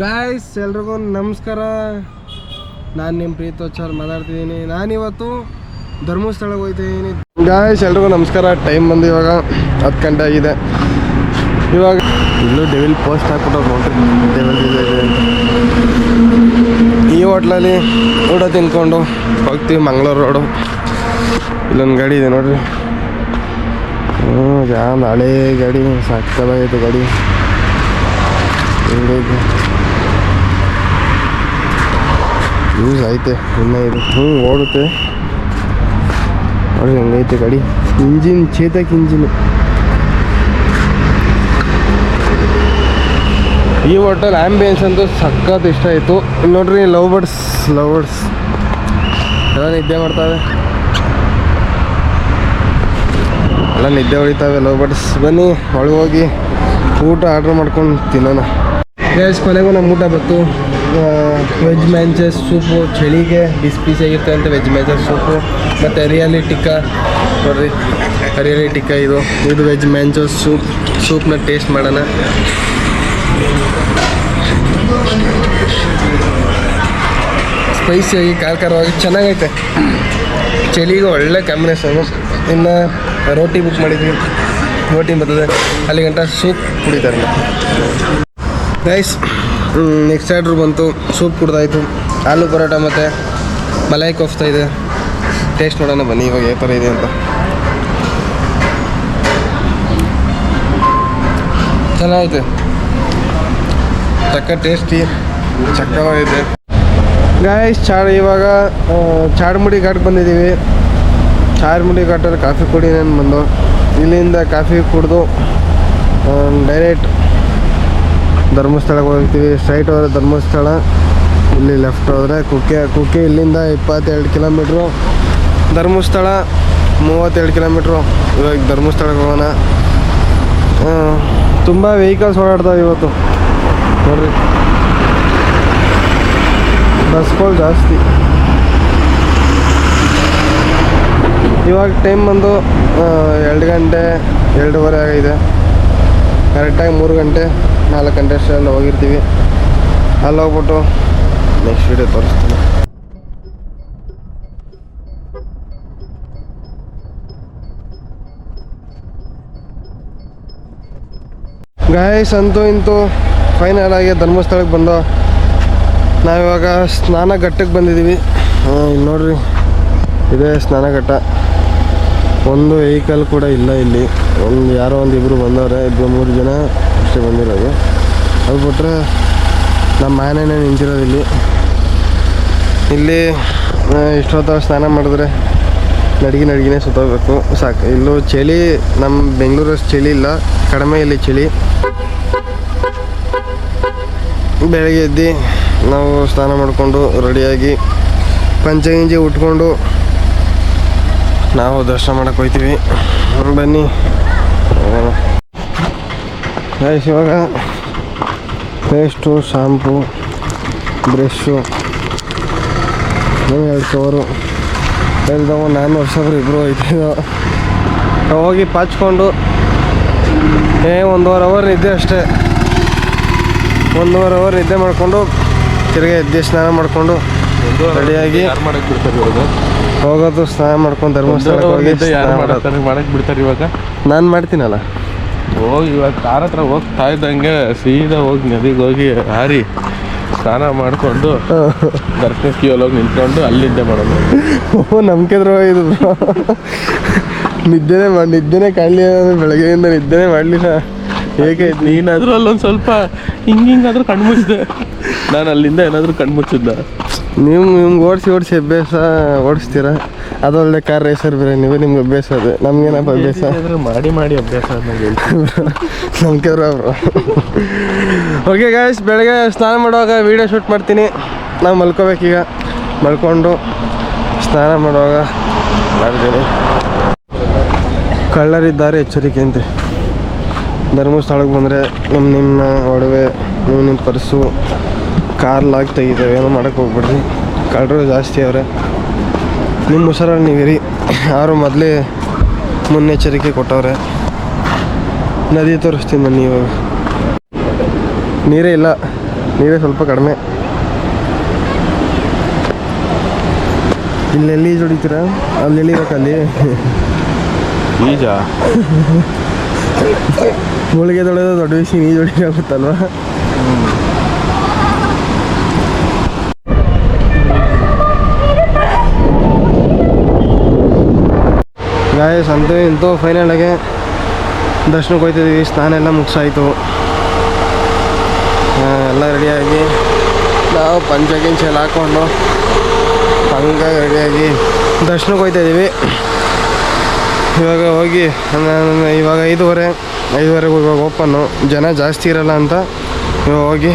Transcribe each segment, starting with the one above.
Guys ಎಲ್ರಿಗೂ ನಮಸ್ಕಾರ. ನಾನು ನಿಮ್ಮ ಪ್ರೀತೋಚಾರ್ ಮಾತಾಡ್ತಿದ್ದೀನಿ. ನಾನಿವತ್ತು ಧರ್ಮಸ್ಥಳಕ್ಕೆ ಹೋಗ್ತಿದ್ದೀನಿ. ಗಾಯ್ಸ್ ಎಲ್ರಿಗೂ ನಮಸ್ಕಾರ. ಟೈಮ್ ಬಂದು ಇವಾಗ ಹತ್ತು ಗಂಟೆ ಆಗಿದೆ. ಇವಾಗ ಇಲ್ಲೂ ಡೆವಿಲ್ ಪೋಸ್ಟ್ ಹಾಕ್ಬಿಟ್ಟು ನೋಡ್ರಿ ಡೆವಿಲ್ ಈ ಹೋಟ್ಲಲ್ಲಿ ಊಟ ತಿನ್ಕೊಂಡು ಹೋಗ್ತೀವಿ ಮಂಗಳೂರು ರೋಡು. ಇಲ್ಲೊಂದು ಗಾಡಿ ಇದೆ ನೋಡ್ರಿ. ಹ್ಞೂ ಜಾಮ್ ಹಳೇ ಗಾಡಿ. ಸಕ್ಕದಾಗೈತೆ ಗಾಡಿ. ಹೆಂಗೈತೆ. ಯೂಸ್ ಐತೆ, ಇನ್ನೂ ಇದು ಹ್ಞೂ ಓಡುತ್ತೆ? ನೋಡಿ ಹಂಗೈತೆ ಗಾಡಿ. ಇಂಜಿನ್ ಚೇತಕ್ ಇಂಜಿನ್ ಈ ಹೋಟೆಲ್ ಆ್ಯಂಬಿಯನ್ಸ್ ಅಂತೂ ಸಖತ್ ಇಷ್ಟ ಆಯಿತು. ಇಲ್ಲಿ ನೋಡ್ರಿ ಲವ್ ಬರ್ಡ್ಸ್ ಲವ್ ಬರ್ಡ್ಸ್ ಎಲ್ಲ ನಿದ್ದೆ ಮಾಡ್ತಾವೆ. ಎಲ್ಲ ನಿದ್ದೆ ಹೊಡಿತಾವೆ ಲವ್ ಬರ್ಡ್ಸ್ ಬನ್ನಿ ಒಳಗೋಗಿ ಊಟ ಆರ್ಡ್ರ್ ಮಾಡ್ಕೊಂಡು ತಿನ್ನೋಣ. ಕೊನೆಗೂ ನಮ್ಮ ಊಟ ಬಂತು. ವೆಜ್ ಮ್ಯಾಂಚಸ್ ಸೂಪು ಚಳಿಗೆ ಬಿಸಿ ಬಿಸಿಯಾಗಿರುತ್ತೆ ವೆಜ್ ಮ್ಯಾಂಚಸ್ ಸೂಪು ಮತ್ತು ಹರಿಯಾಲಿ ಟಿಕ್ಕಾ ನೋಡ್ರಿ ಹರಿಯಾಲಿ ಟಿಕ್ಕಾ ಇದು. ಇದು ವೆಜ್ ಮ್ಯಾಂಚಸ್ ಸೂಪ್ ಸೂಪ್ನ ಟೇಸ್ಟ್ ಮಾಡೋಣ. ಸ್ಪೈಸಿಯಾಗಿ ಖಾರ ಖಾರವಾಗಿ ಚೆನ್ನಾಗೈತೆ. ಚಳಿಗೆ ಒಳ್ಳೆ ಕಾಂಬಿನೇಷನು ಇನ್ನು ರೋಟಿ ಬುಕ್ ಮಾಡಿದ್ವಿ. ರೋಟಿ ಬರ್ತದೆ ಅಲ್ಲಿ ಗಂಟ ಸೂಪ್ ಕುಡಿತಾರೆ. ಗೈಸ್ ನೆಕ್ಸ್ಟ್ ಆರ್ಡ್ರ್ ಬಂತು. ಸೂಪ್ ಕುಡ್ದಾಯಿತು. ಆಲೂ ಪರೋಟ ಮತ್ತು ಮಲಾಯಿ ಕೋಫ್ತಾ ಇದೆ. ಟೇಸ್ಟ್ ನೋಡೋಣ ಬನ್ನಿ, ಇವಾಗ ಯಾವ ಥರ ಇದೆ ಅಂತ. ಚೆನ್ನಾಗೈತೆ. ಚಕ್ಕ ಟೇಸ್ಟಿ ಚಕ್ಕವಾಗಿದೆ. ಗಾಯಸ್ ಚಾ ಇವಾಗ ಚಾರ್ಮುಡಿ ಘಾಟ್ಗೆ ಬಂದಿದ್ದೀವಿ. ಚಾರ್ಮುಡಿ ಘಾಟಲ್ಲಿ ಕಾಫಿ ಕುಡಿ ನಾನು ಬಂದು, ಇಲ್ಲಿಂದ ಕಾಫಿ ಕುಡಿದು ಡೈರೆಕ್ಟ್ ಧರ್ಮಸ್ಥಳಕ್ಕೆ ಹೋಗ್ತೀವಿ. ಸ್ಟ್ರೈಟ್ ಹೋದ್ರೆ ಧರ್ಮಸ್ಥಳ, ಇಲ್ಲಿ ಲೆಫ್ಟ್ ಹೋದರೆ ಕುಕ್ಕೆ. ಕುಕ್ಕೆ ಇಲ್ಲಿಂದ ಇಪ್ಪತ್ತೆರಡು ಕಿಲೋಮೀಟ್ರು ಧರ್ಮಸ್ಥಳ ಮೂವತ್ತೆರಡು ಕಿಲೋಮೀಟ್ರು ಇವಾಗ ಧರ್ಮಸ್ಥಳಕ್ಕೆ ಹೋಗೋಣ. ತುಂಬ ವೆಹಿಕಲ್ಸ್ ಓಡಾಡ್ತಾವೆ ಇವತ್ತು. ನೋಡ್ರಿ. ಬಸ್ಗಳು ಜಾಸ್ತಿ. ಇವಾಗ ಟೈಮ್ ಬಂದು ಎರಡು ಗಂಟೆ, ಎರಡೂವರೆ ಆಗಿದೆ. ಕರೆಕ್ಟಾಗಿ ಮೂರು ಗಂಟೆ. ನಾಲ್ಕು ಗಂಟೆ ಅಷ್ಟೆಲ್ಲ ಹೋಗಿರ್ತೀವಿ. ಅಲ್ಲಿ ಹೋಗ್ಬಿಟ್ಟು ನೆಕ್ಸ್ಟ್ ವೀಡಿಯೋ ತೋರಿಸ್ತೀನಿ. ಗಾಯಸ್ ಅಂತೂ ಇಂತೂ ಫೈನಲ್ ಆಗಿ ಧರ್ಮಸ್ಥಳಕ್ಕೆ ಬಂದು ನಾವಿವಾಗ ಸ್ನಾನಘಟ್ಟಕ್ಕೆ ಬಂದಿದ್ದೀವಿ. ನೋಡ್ರಿ, ಇದೇ ಸ್ನಾನ ಘಟ್ಟ. ಒಂದು ವೆಹಿಕಲ್ ಕೂಡ ಇಲ್ಲ ಇಲ್ಲಿ. ಒಂದು ಯಾರೋ ಒಂದು ಇಬ್ಬರು ಬಂದವ್ರೆ ಇಬ್ಬರು ಮೂರು ಜನ ಅಷ್ಟೇ ಬಂದಿರೋದು. ಅದು ಬಿಟ್ಟರೆ ನಮ್ಮ ಮನೆಯೇ ನಿಂತಿರೋದು ಇಲ್ಲಿ. ಇಲ್ಲಿ ಇಷ್ಟೊತ್ತಾಗ ಇಷ್ಟೊತ್ತು ಸ್ನಾನ ಮಾಡಿದ್ರೆ ನಡಿಗೆ ನಡಿಗೆನೇ ಸುತ್ತೋಗ್ಬೇಕು. ಸಾಕು. ಇಲ್ಲೂ ಚಳಿ ನಮ್ಮ ಬೆಂಗಳೂರಷ್ಟು ಚಳಿ ಇಲ್ಲ. ಕಡಿಮೆ ಇಲ್ಲಿ ಚಳಿ. ಬೆಳಗ್ಗೆ ಎದ್ದು ನಾವು ಸ್ನಾನ ಮಾಡಿಕೊಂಡು ರೆಡಿಯಾಗಿ ಪಂಚಗಿಂಜಿ ಉಟ್ಕೊಂಡು ನಾವು ದರ್ಶನ ಮಾಡಕ್ಕೆ ಹೋಗ್ತೀವಿ ಬನ್ನಿ ಗೈಸ್ ಇವಾಗ ಪೇಸ್ಟು ಶಾಂಪು ಬ್ರಷ್ಷು ಎರಡು ಕವರು ಹೇಳ್ದವ ನಾನು ವರ್ಷಬ್ರು ಇಬ್ಬರು ಹೋಯ್ತಿದ್ದೋ ಹೋಗಿ ಪಾಚ್ಕೊಂಡು ಏ ಒಂದೂವರೆ ಅವರ್ ನಿದ್ದೆ ಅಷ್ಟೇ. ಒಂದೂವರೆ ಅವರ್ ನಿದ್ದೆ ಮಾಡಿಕೊಂಡು ತಿರ್ಗಿ ಎದ್ದು ಸ್ನಾನ ಮಾಡಿಕೊಂಡು ರೆಡಿಯಾಗಿ ಮಾಡಕ್ಕೆ ಮಾಡಕ್ ಬಿಡ್ತಾರೆ ಇವಾಗ? ಹೋಗೋದು ಸ್ನಾನ ಮಾಡ್ಕೊಂಡು ಧರ್ಮಸ್ಥಳಕ್ಕೆ ಹೋಗಿ ಯಾರು ಸ್ನಾನ ಮಾಡೋದು. ಮಾಡಕ್ ಬಿಡ್ತಾರೆ ಇವಾಗ? ನಾನು ಮಾಡ್ತೀನಲ್ಲ. ಹೋಗಿ ಇವಾಗ ಕಾರ್ ಹತ್ರ ಹೋಗ್ತಾ ಇದ್ದಂಗೆ ಸೀದಾ ಹೋಗಿ ನದಿಗೆ ಹೋಗಿ ಹಾರಿ ಸ್ನಾನ ಮಾಡಿಕೊಂಡು ದರ್ಶನ ಕ್ಯೂಲ್ ಹೋಗಿ ನಿಂತ್ಕೊಂಡು ಅಲ್ಲಿದ್ದೆ ಮಾಡೋದು. ಓ ನಂಬಿಕೆದ್ರು ಇದು ನಿದ್ದೆನೆ ಮಾಡಿ ನಿದ್ದೆನೇ ಕಾಣಲಿ ಬೆಳಗ್ಗೆಯಿಂದ ನಿದ್ದೆನೇ ಮಾಡಲಿಲ್ಲ. ಹೇಗೆ ನೀನಾದರೂ ಅಲ್ಲೊಂದು ಸ್ವಲ್ಪ ಹಿಂಗಿಂಗಾದರೂ ಹಿಂಗಾದ್ರೂ ಕಣ್ಮುಚ್ಚಿದೆ. ನಾನು ಅಲ್ಲಿಂದ ಏನಾದ್ರೂ ಕಣ್ಮುಚ್ಚಿದ್ದ ನೀವು ನಿಮ್ಗೆ ಓಡಿಸಿ ಓಡಿಸಿ ಅಭ್ಯಾಸ ಓಡಿಸ್ತೀರ? ಅದೊಳ್ಳೆ ಕಾರ್ ರೇಸರ್ ಬೇರೆ ನೀವು ನಿಮ್ಗೆ ಅಭ್ಯಾಸ ಅದು. ನಮ್ಗೇನಪ್ಪ ಅಭ್ಯಾಸ? ಮಾಡಿ ಮಾಡಿ ಅಭ್ಯಾಸ ನಮ್ಮ ನಂಬಿಕೆ ಅವರು. ಓಕೆ ಗಾಯ್ಸ್ ಬೆಳಗ್ಗೆ ಸ್ನಾನ ಮಾಡುವಾಗ ವೀಡಿಯೋ ಶೂಟ್ ಮಾಡ್ತೀನಿ. ನಾವು ಮಲ್ಕೋಬೇಕೀಗ ಮಲ್ಕೊಂಡು ಸ್ನಾನ ಮಾಡುವಾಗ ಮಾಡ್ತೀನಿ. ಕಳ್ಳರಿದ್ದಾರೆ ಎಚ್ಚರಿಕೆ ಅಂತ. ಧರ್ಮಸ್ಥಳಕ್ಕೆ ಬಂದರೆ ನಿಮ್ಮ ನಿಮ್ಮ ಒಡವೆ ನಿಮ್ಮ ನಿಮ್ಮ ಪರ್ಸು ಕಾರ್ ಲಾಕ್ ತೆಗಿತೇವೆ ಏನೋ ಮಾಡೋಕ್ಕೆ ಹೋಗ್ಬಿಡ್ರಿ. ಕಳ್ಳರು ಜಾಸ್ತಿ ಅವರೆ. ನಿಮ್ಮ ಹುಷಾರಲ್ಲಿ ನೀವಿರಿ. ಯಾರು ಮೊದಲೇ ಮುನ್ನೆಚ್ಚರಿಕೆ ಕೊಟ್ಟವ್ರೆ. ನದಿ ತೋರಿಸ್ತೀನಿ ಬನ್ನಿ ಇವಾಗ. ನೀರೇ ಇಲ್ಲ. ನೀರೇ ಸ್ವಲ್ಪ ಕಡಿಮೆ. ಇಲ್ಲೆಲ್ಲಿ ಈಜು ಹೊಡಿತೀರಾ? ಅಲ್ಲಿ ಎಳಿಬೇಕಲ್ಲಿ ಈಜ? ಮುಳುಗೆ ತೊಳೆದು ದೊಡ್ಡ ವಿಷಯ ನೀಜು ಹೊಡಿಕಾಗುತ್ತಲ್ವಾ ಗಾಯಸ್ ಅಂತೂ ಇಂತೂ ಫೈನಲಾಗೆ ದರ್ಶನಕ್ಕೆ ಹೋಗ್ತಿದ್ದೀವಿ ಸ್ನಾನ ಎಲ್ಲ ಮುಗಿಸಾಯಿತು. ಎಲ್ಲ ರೆಡಿಯಾಗಿ ನಾವು ಪಂಚ ಗಿಂಚೆಲ್ಲ ಹಾಕ್ಕೊಂಡು ಹಂಗಾಗಿ ರೆಡಿಯಾಗಿ ದರ್ಶನಕ್ಕೆ ಹೋಗ್ತಾಯಿದ್ದೀವಿ ಇವಾಗ ಹೋಗಿ ಇವಾಗ ಐದೂವರೆ, ಐದುವರೆಗೆ ಇವಾಗ ಓಪನ್ನು ಜನ ಜಾಸ್ತಿ ಇರಲ್ಲ ಅಂತ ಇವಾಗ ಹೋಗಿ,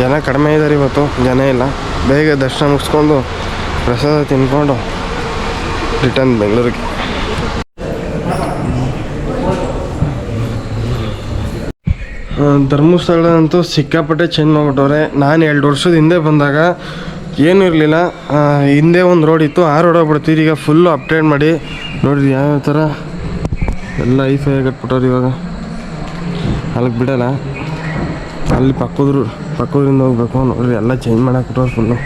ಜನ ಕಡಿಮೆ ಇದ್ದಾರೆ ಇವತ್ತು, ಜನ ಇಲ್ಲ. ಬೇಗ ದರ್ಶನ ಮುಗಿಸ್ಕೊಂಡು ಪ್ರಸಾದ ತಿನ್ಕೊಂಡು ರಿಟರ್ನ್ ಬೆಂಗಳೂರಿಗೆ ಧರ್ಮಸ್ಥಳ ಅಂತೂ ಸಿಕ್ಕಾಪಟ್ಟೆ ಚೇಂಜ್ ಮಾಡಿಬಿಟ್ಟವ್ರೆ. ನಾನು ಎರಡು ವರ್ಷದ ಹಿಂದೆ ಬಂದಾಗ ಏನೂ ಇರಲಿಲ್ಲ. ಹಿಂದೆ ಒಂದು ರೋಡ್ ಇತ್ತು, ಆ ರೋಡ್ ಹೋಗ್ಬಿಡ್ತೀವಿ ಈಗ ಫುಲ್ಲು ಅಪ್ಡೇಟ್ ಮಾಡಿ. ನೋಡ್ರಿ ಯಾವ್ಯಾವ ಥರ? ಎಲ್ಲ ಐಫೈ ಕಟ್ಬಿಟ್ಟವ್ರು ಇವಾಗ. ಅಲ್ಲಿಗೆ ಬಿಡಲ್ಲ. ಅಲ್ಲಿ ಪಕ್ಕದ್ರು, ಪಕ್ಕದ್ರಿಂದ ಹೋಗ್ಬೇಕು. ನೋಡಿರಿ, ಎಲ್ಲ ಚೇಂಜ್ ಮಾಡಾಕ್ಬಿಟ್ಟವ್ರು ಫುಲ್ಲು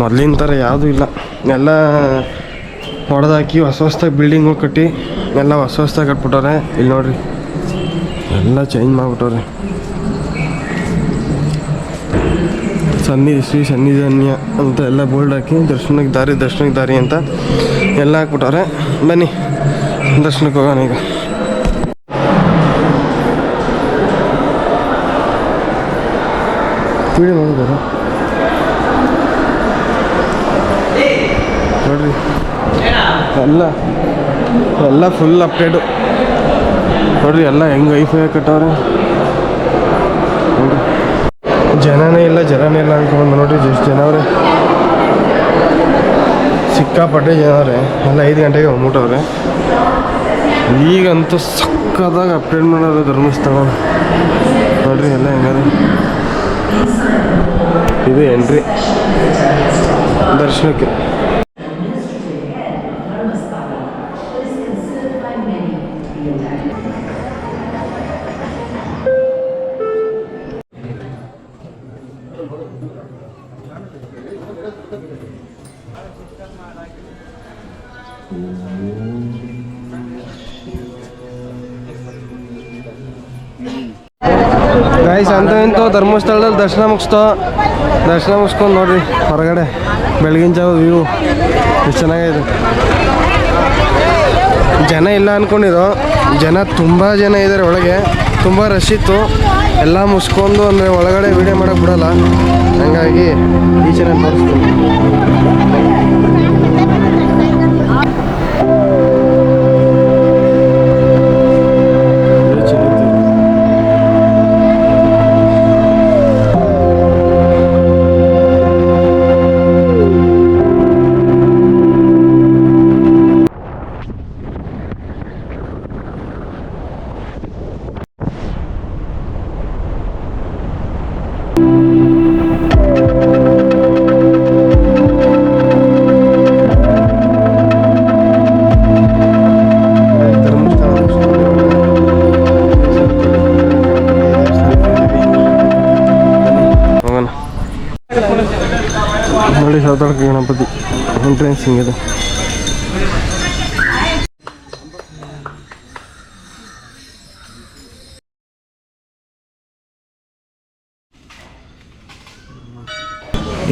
ಮೊದಲಿನ ಥರ ಯಾವುದೂ ಇಲ್ಲ. ಎಲ್ಲ ಹೊಡೆದಾಕಿ ಹೊಸ ಹೊಸ್ದಾಗಿ ಬಿಲ್ಡಿಂಗು ಕಟ್ಟಿ, ಎಲ್ಲ ಹೊಸ ಹೊಸ್ದಾಗಿ ಕಟ್ಬಿಟ್ಟವ್ರೆ ಇಲ್ಲಿ ನೋಡ್ರಿ. ಎಲ್ಲ ಚೇಂಜ್ ಮಾಡಿಬಿಟ್ಟವ್ರೆ. ಸನ್ನಿ, ಶ್ರೀ ಸನ್ನಿಧಾನ್ಯ ಅಂತ ಎಲ್ಲ ಬೋಲ್ಡ್ ಹಾಕಿ ದರ್ಶನಕ್ಕೆ ದಾರಿ ದರ್ಶನಕ್ಕೆ ದಾರಿ ಅಂತ ಎಲ್ಲ ಹಾಕ್ಬಿಟ್ಟವ್ರೆ. ಬನ್ನಿ, ದರ್ಶನಕ್ಕೆ ಹೋಗೋಣ ಈಗ. ನೋಡಿದಾರ ನೋಡ್ರಿ. ಎಲ್ಲ ಎಲ್ಲ ಫುಲ್ ಅಪ್ಡೇಟು ನೋಡ್ರಿ, ಎಲ್ಲ ಹೆಂಗೆ ಐಫೈ ಕಟ್ಟವ್ರೆ ನೋಡ್ರಿ. ಜನನೇ ಇಲ್ಲ ಜನನೇ ಇಲ್ಲ ಅನ್ಕೊಂಡು ನೋಡ್ರಿ, ಜಸ್ಟ್ ಜನವ್ರೆ. ಸಿಕ್ಕಾಪಟ್ಟೆ ಜನವ್ರೆ. ಎಲ್ಲ ಐದು ಗಂಟೆಗೆ ಹೋಗ್ಬಿಟ್ಟವ್ರೆ ಈಗಂತೂ ಸಕ್ಕದಾಗ ಅಪ್ಡೇಟ್ ಮಾಡೋದು ಧರ್ಮಸ್ಥಳ. ನೋಡ್ರಿ, ಎಲ್ಲ ಹೆಂಗದೆ. ಇದು ಎಂಟ್ರಿ ದರ್ಶನಕ್ಕೆ. ಗಾಯ್ಸ್ ಅಂತ ಇಂತೂ ಧರ್ಮಸ್ಥಳದಲ್ಲಿ ದರ್ಶನ ಮುಗಿಸ್ತೋ, ದರ್ಶನ ಮುಗಿಸ್ಕೊಂಡು ನೋಡ್ರಿ ಹೊರಗಡೆ, ಬೆಳಗಿನ ಜಾವ ವ್ಯೂ ಎಷ್ಟು ಚೆನ್ನಾಗಿದೆ. ಜನ ಇಲ್ಲ ಅಂದ್ಕೊಂಡಿರೋ ಜನ ತುಂಬ ಜನ ಇದ್ದಾರೆ ಒಳಗೆ, ತುಂಬ ರಶ್ ಇತ್ತು. ಎಲ್ಲ ಮುಸ್ಕೊಂಡು ಅಂದರೆ ಒಳಗಡೆ ವೀಡಿಯೋ ಮಾಡೋಕ್ಕೆ ಬಿಡಲ್ಲ. ಹಂಗಾಗಿ ಚೆನ್ನಾಗಿ ತೋರಿಸ್ತೀನಿ ನೋಡಿ ಸೌತಡ್ಕ ಗಣಪತಿ ಎಂಟ್ರೆನ್ಸ್ ಇದೆ.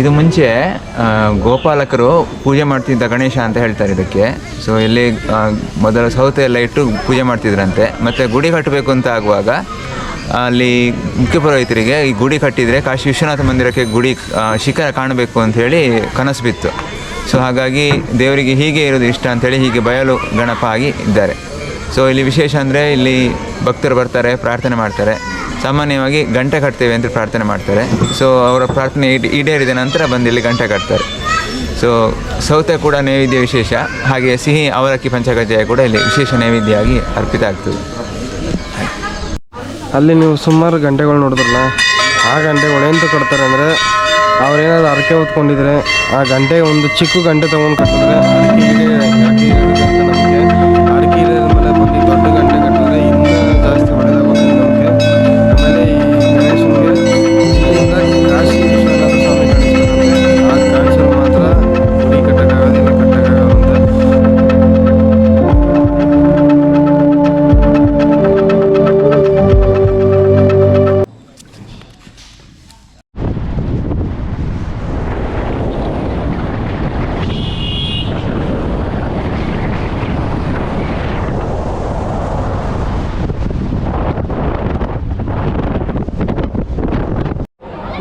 ಇದು ಮುಂಚೆ ಗೋಪಾಲಕರು ಪೂಜೆ ಮಾಡ್ತಿದ್ದ ಗಣೇಶ ಅಂತ ಹೇಳ್ತಾರೆ ಇದಕ್ಕೆ. ಸೊ ಇಲ್ಲಿ ಮೊದಲು ಸೌತೆ ಎಲ್ಲ ಇಟ್ಟು ಪೂಜೆ ಮಾಡ್ತಿದ್ರಂತೆ. ಮತ್ತು ಗುಡಿ ಕಟ್ಟಬೇಕು ಅಂತ ಆಗುವಾಗ ಅಲ್ಲಿ ಮುಖ್ಯ ಪುರೋಹಿತರಿಗೆ ಈ ಗುಡಿ ಕಟ್ಟಿದರೆ ಕಾಶಿ ವಿಶ್ವನಾಥ ಮಂದಿರಕ್ಕೆ ಗುಡಿ ಶಿಖರ ಕಾಣಬೇಕು ಅಂತ ಹೇಳಿ ಕನಸು ಬಿತ್ತು. ಸೊ ಹಾಗಾಗಿ ದೇವರಿಗೆ ಹೀಗೆ ಇರೋದು ಇಷ್ಟ ಅಂಥೇಳಿ ಹೀಗೆ ಬಯಲು ಗಣಪ ಆಗಿ ಇದ್ದಾರೆ. ಸೊ ಇಲ್ಲಿ ವಿಶೇಷ ಅಂದರೆ ಇಲ್ಲಿ ಭಕ್ತರು ಬರ್ತಾರೆ, ಪ್ರಾರ್ಥನೆ ಮಾಡ್ತಾರೆ. ಸಾಮಾನ್ಯವಾಗಿ ಗಂಟೆ ಕಟ್ತೇವೆ ಅಂತ ಪ್ರಾರ್ಥನೆ ಮಾಡ್ತಾರೆ. ಸೊ ಅವರ ಪ್ರಾರ್ಥನೆ ಈಡ್- ಈಡೇರಿದ ನಂತರ ಬಂದು ಇಲ್ಲಿ ಗಂಟೆ ಕಟ್ತಾರೆ. ಸೊ ಸೌತೆ ಕೂಡ ನೈವೇದ್ಯ ವಿಶೇಷ. ಹಾಗೆ ಸಿಹಿ ಅವರಕ್ಕಿ ಪಂಚಕಜ್ಜಾಯ ಕೂಡ ಇಲ್ಲಿ ವಿಶೇಷ ನೈವೇದ್ಯ ಆಗಿ ಅರ್ಪಿತ ಆಗ್ತದೆ. ಅಲ್ಲಿ ನೀವು ಸುಮಾರು ಗಂಟೆಗಳು ನೋಡಿದ್ರಲ್ಲ, ಆ ಗಂಟೆಗಳು ಎಂತ ಕೊಡ್ತಾರೆ ಅಂದರೆ ಅವ್ರೇನಾದ್ರು ಅರಕೆ ಹೊತ್ಕೊಂಡಿದ್ರೆ, ಆ ಗಂಟೆ ಒಂದು ಚಿಕ್ಕ ಗಂಟೆ ತೊಗೊಂಡು ಕಟ್ಟಿದ್ರೆ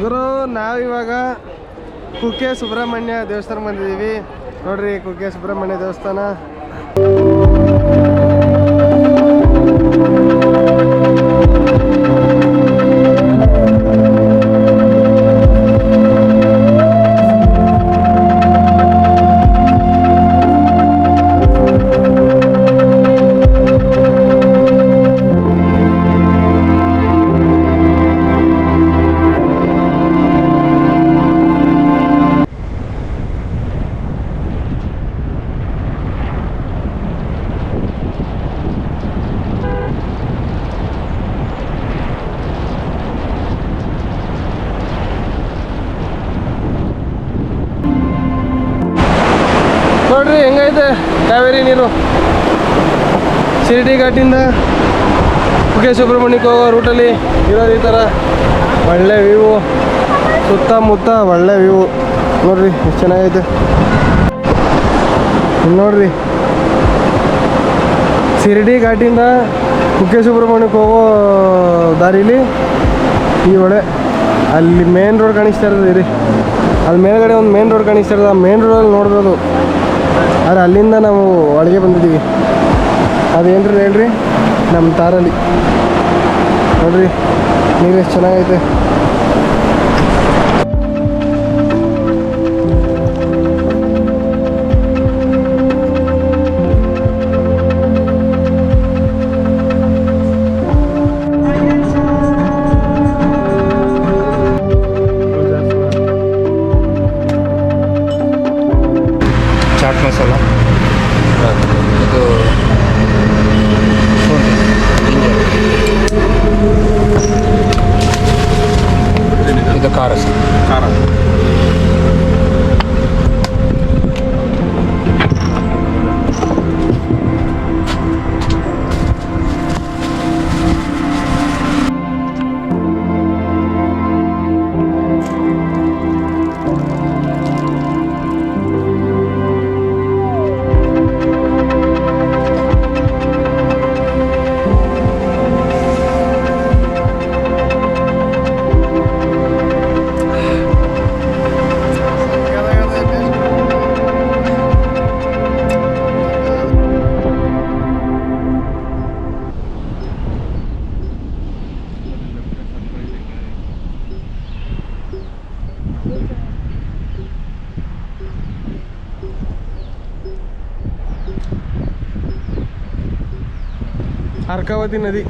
ಗುರು ನಾವಿವಾಗ ಕುಕ್ಕೆ ಸುಬ್ರಹ್ಮಣ್ಯ ದೇವಸ್ಥಾನ ಬಂದಿದ್ದೀವಿ. ನೋಡ್ರಿ ಕುಕ್ಕೆ ಸುಬ್ರಹ್ಮಣ್ಯ ದೇವಸ್ಥಾನ. ನೋಡ್ರಿ, ಹೆಂಗೈತೆ? ಕಾವೇರಿ ನೀರು. ಶಿರಡಿ ಘಾಟಿಂದ ಕುಕೆ ಸುಬ್ರಹ್ಮಣ್ಯಕ್ಕೆ ಹೋಗೋ ರೂಟಲ್ಲಿ ಇರೋದು ಈ ಥರ ಒಳ್ಳೆ ವ್ಯೂ ಸುತ್ತಮುತ್ತ ಒಳ್ಳೆ ವ್ಯೂ ನೋಡ್ರಿ, ಎಷ್ಟು ಚೆನ್ನಾಗೈತೆ. ನೋಡ್ರಿ. ಶಿರಡಿ ಘಾಟಿಂದ ಕುಕ್ಕೆ ಸುಬ್ರಹ್ಮಣ್ಯಕ್ಕೆ ಹೋಗೋ ದಾರಿಲಿ ಈ ಒಳೆ ಅಲ್ಲಿ ಮೇನ್ ರೋಡ್ ಕಾಣಿಸ್ತಾ ಇರೋದು, ಇರಿ. ಅಲ್ಲಿ ಮೇಲ್ಗಡೆ ಒಂದು ಮೇನ್ ರೋಡ್ ಕಾಣಿಸ್ತಾ ಇರೋದು. ಆ ಮೇನ್ ರೋಡಲ್ಲಿ ನೋಡ್ಬೋದು. ಆದರೆ ಅಲ್ಲಿಂದ ನಾವು ಒಳಗೆ ಬಂದಿದ್ದೀವಿ. ಅದೇನ್ರಿ ಹೇಳ್ರಿ? ನಮ್ಮ ತಾರಲ್ಲಿ. ನೋಡ್ರಿ ನೀರು ಎಷ್ಟು ಚೆನ್ನಾಗೈತೆ. ಅರ್ಕಾವತಿ ನದಿ